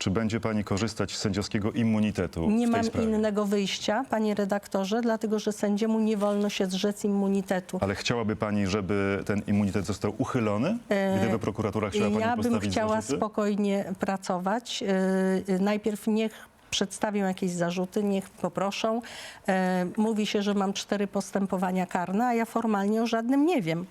Czy będzie pani korzystać z sędziowskiego immunitetu Nie w tej mam sprawie? innego wyjścia, panie redaktorze, dlatego że sędziemu nie wolno się zrzec immunitetu. Ale chciałaby pani, żeby ten immunitet został uchylony, gdyby prokuratura chciała pani E, Ja bym postawić chciała zarzuty? spokojnie pracować. Yy, yy, Najpierw niech przedstawią jakieś zarzuty, niech poproszą. E, Mówi się, że mam cztery postępowania karne, a ja formalnie o żadnym nie wiem.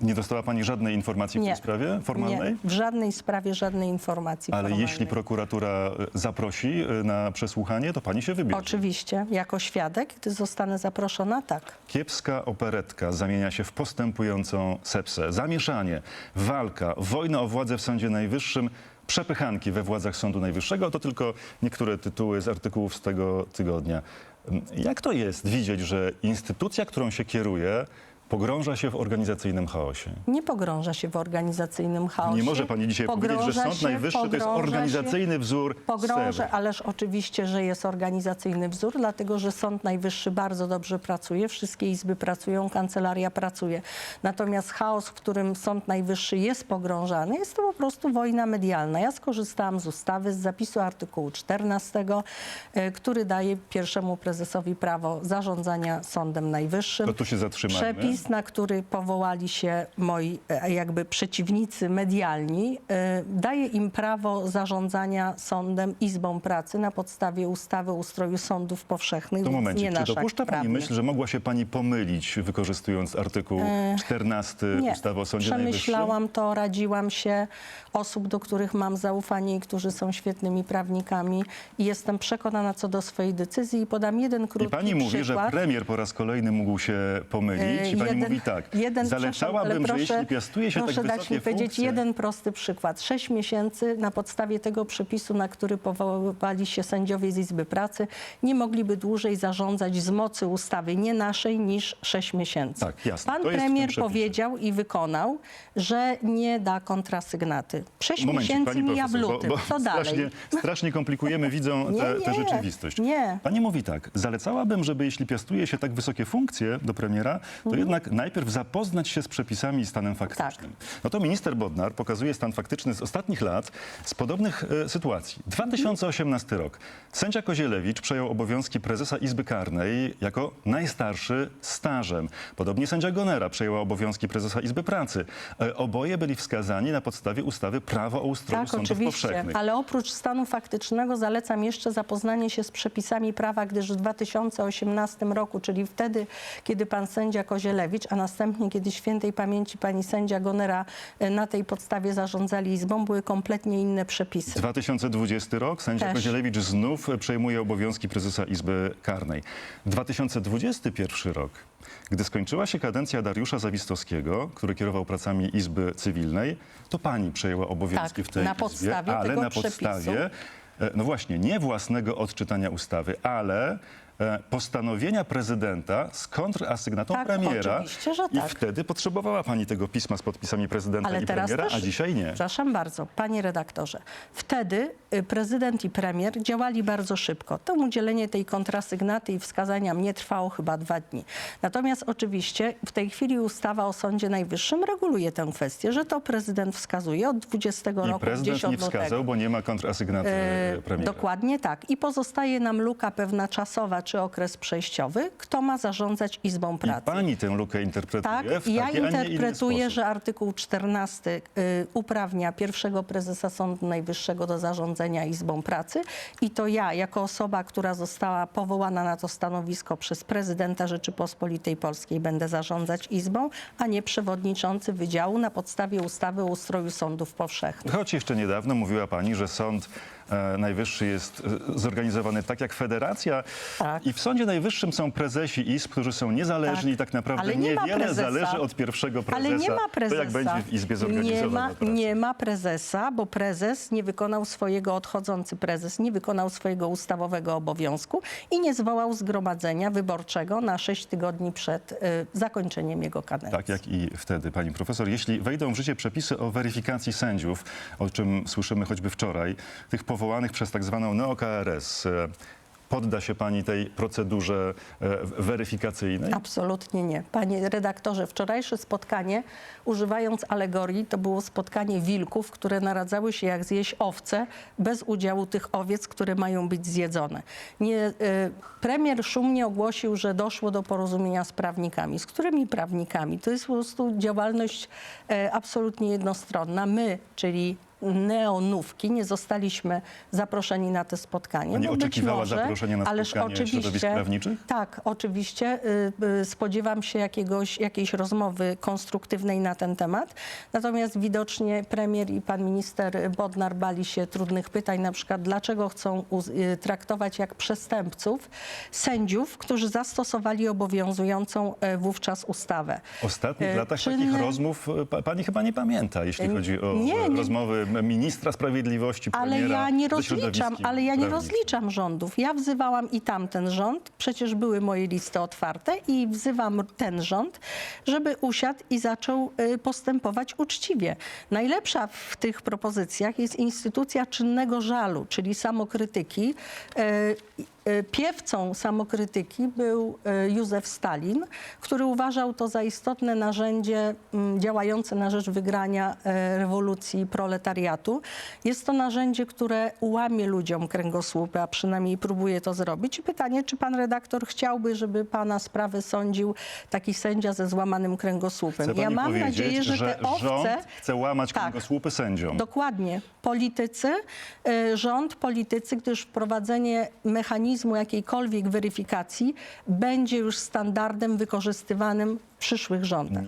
Nie dostała pani żadnej informacji w Nie. tej sprawie formalnej? Nie, w żadnej sprawie żadnej informacji Ale formalnej. jeśli prokuratura e, zaprosi e, na przesłuchanie, to pani się wybierze. Oczywiście, jako świadek, gdy zostanę zaproszona, tak. Kiepska operetka zamienia się w postępującą sepsę. Zamieszanie, walka, wojna o władzę w Sądzie Najwyższym, przepychanki we władzach Sądu Najwyższego. To tylko niektóre tytuły z artykułów z tego tygodnia. Jak to jest widzieć, że instytucja, którą się kieruje, pogrąża się w organizacyjnym chaosie? Nie pogrąża się w organizacyjnym chaosie. Nie może pani dzisiaj powiedzieć, że Pogrąża Sąd się- Najwyższy to jest pogrąża się- organizacyjny wzór Pogrążę, SEW. ależ oczywiście, że jest organizacyjny wzór, dlatego że Sąd Najwyższy bardzo dobrze pracuje, wszystkie izby pracują, kancelaria pracuje. Natomiast chaos, w którym Sąd Najwyższy jest pogrążany, jest to po prostu wojna medialna. Ja skorzystałam z ustawy, z zapisu artykułu 14, e, który daje pierwszemu prezesowi prawo zarządzania Sądem Najwyższym. To tu się zatrzymajmy. Przepis, na który powołali się moi e, jakby przeciwnicy medialni, e, daje im prawo zarządzania sądem, izbą pracy na podstawie ustawy o ustroju sądów powszechnych. To więc momencik, nie czy akt dopuszcza pani prawny. myśl, że mogła się pani pomylić, wykorzystując artykuł 14 E, Nie, ustawy o Sądzie Najwyższym? przemyślałam to, radziłam się osób, do których mam zaufanie i którzy są świetnymi prawnikami i jestem przekonana co do swojej decyzji i podam jeden I krótki pani mówi, że przykład. premier po raz kolejny mógł się pomylić i pani Jeden- mówi tak, jeden, zalecałabym, ale że jeśli piastuje się tak proszę dać wysokie mi powiedzieć funkcje, jeden prosty przykład. Sześć miesięcy na podstawie tego przepisu, na który powoływali się sędziowie z Izby Pracy, nie mogliby dłużej zarządzać z mocy ustawy, nie naszej, niż sześć miesięcy. Tak, jasne. Pan premier powiedział i wykonał, że nie da kontrasygnaty. Sześć Momencik, miesięcy mija w lutym. bo, bo Co dalej? strasznie, strasznie komplikujemy widzą tę rzeczywistość. nie. Pani mówi tak, zalecałabym, żeby jeśli piastuje się tak wysokie funkcje do premiera, to Mhm. jednak najpierw zapoznać się z przepisami i stanem faktycznym. Tak. No to minister Bodnar pokazuje stan faktyczny z ostatnich lat, z podobnych e, sytuacji. 2018 rok. Sędzia Kozielewicz przejął obowiązki prezesa Izby Karnej jako najstarszy stażem. Podobnie sędzia Gonera przejęła obowiązki prezesa Izby Pracy. E, Oboje byli wskazani na podstawie ustawy Prawo o ustroju Tak, sądów oczywiście, powszechnych. ale oprócz stanu faktycznego zalecam jeszcze zapoznanie się z przepisami prawa, gdyż w 2018 roku, czyli wtedy, kiedy pan sędzia Kozielewicz, a następnie kiedy świętej pamięci pani sędzia Gonera e, na tej podstawie zarządzali izbą, były kompletnie inne przepisy. 2020 rok, sędzia Też. Kozielewicz znów przejmuje obowiązki prezesa Izby Karnej. 2021 rok, gdy skończyła się kadencja Dariusza Zawistowskiego, który kierował pracami Izby Cywilnej, to pani przejęła obowiązki Tak, w tej na Izbie, podstawie ale na przepisu. podstawie, e, no właśnie, nie własnego odczytania ustawy, ale e, postanowienia prezydenta z kontrasygnatą Tak, premiera. oczywiście, że I tak. wtedy potrzebowała pani tego pisma z podpisami prezydenta Ale i teraz premiera, też, a dzisiaj nie. Przepraszam bardzo, panie redaktorze. Wtedy y, prezydent i premier działali bardzo szybko. To udzielenie tej kontrasygnaty i wskazania mnie trwało chyba dwa dni. Natomiast oczywiście w tej chwili ustawa o Sądzie Najwyższym reguluje tę kwestię, że to prezydent wskazuje od 20 I roku, prezydent 10 nie wskazał, bo nie ma kontrasygnaty E, premiera. Dokładnie tak. I pozostaje nam luka pewna czasowa czy okres przejściowy. Kto ma zarządzać Izbą I Pracy? pani tę lukę interpretuje Tak, w i ja taki, a nie inny interpretuję, że artykuł 14 y, uprawnia pierwszego prezesa Sądu Najwyższego do zarządzania Izbą Pracy i to ja, jako osoba, która została powołana na to stanowisko przez prezydenta Rzeczypospolitej Polskiej, będę zarządzać Izbą, a nie przewodniczący Wydziału na podstawie ustawy o ustroju sądów powszechnych. Choć jeszcze niedawno mówiła pani, że Sąd e, Najwyższy jest e, zorganizowany tak jak federacja Tak. i w Sądzie Najwyższym są prezesi izb, którzy są niezależni Tak. i tak naprawdę Ale nie ma niewiele prezesa. zależy od pierwszego prezesa. Ale nie ma prezesa. To jak będzie w Izbie nie zorganizowana ma, praca. nie ma prezesa, bo prezes nie wykonał swojego, odchodzący prezes nie wykonał swojego ustawowego obowiązku i nie zwołał zgromadzenia wyborczego na sześć tygodni przed y, zakończeniem jego kadencji. Tak jak i wtedy, pani profesor. Jeśli wejdą w życie przepisy o weryfikacji sędziów, o czym słyszymy choćby wczoraj, tych powołanych przez tak zwaną neo-KRS, e, podda się pani tej procedurze e, weryfikacyjnej? Absolutnie nie. Panie redaktorze, wczorajsze spotkanie, używając alegorii, to było spotkanie wilków, które naradzały się jak zjeść owce, bez udziału tych owiec, które mają być zjedzone. Nie, y, premier szumnie ogłosił, że doszło do porozumienia z prawnikami. Z którymi prawnikami? To jest po prostu działalność e, absolutnie jednostronna. My, czyli neonówki, nie zostaliśmy zaproszeni na te spotkanie. Pani oczekiwała zaproszenia na spotkanie środowisk prawniczych? tak, oczywiście. y, y, Spodziewam się jakiegoś, jakiejś rozmowy konstruktywnej na ten temat. Natomiast widocznie premier i pan minister Bodnar bali się trudnych pytań, na przykład dlaczego chcą uz- y, traktować jak przestępców sędziów, którzy zastosowali obowiązującą e, wówczas ustawę. W ostatnich E, latach czynne- takich rozmów e, pa, pani chyba nie pamięta, jeśli chodzi o nie, nie. rozmowy ministra sprawiedliwości, Ale premiera ja nie ze rozliczam, środowiskiem ale ja nie prawniczym. rozliczam rządów. Ja wzywałam i tamten rząd, przecież były moje listy otwarte i wzywam ten rząd, żeby usiadł i zaczął y, postępować uczciwie. Najlepsza w tych propozycjach jest instytucja czynnego żalu, czyli samokrytyki. Y, y, Piewcą samokrytyki był y, Józef Stalin, który uważał to za istotne narzędzie mm, działające na rzecz wygrania e, rewolucji proletariatu. Jest to narzędzie, które łamie ludziom kręgosłupy, a przynajmniej próbuje to zrobić. I pytanie, czy pan redaktor chciałby, żeby pana sprawę sądził taki sędzia ze złamanym kręgosłupem? Ja mam nadzieję, że, te owce... rząd chce łamać Tak. kręgosłupy sędziom. Dokładnie. Politycy, rząd, politycy, gdyż wprowadzenie mechanizmu jakiejkolwiek weryfikacji będzie już standardem wykorzystywanym w przyszłych rządach.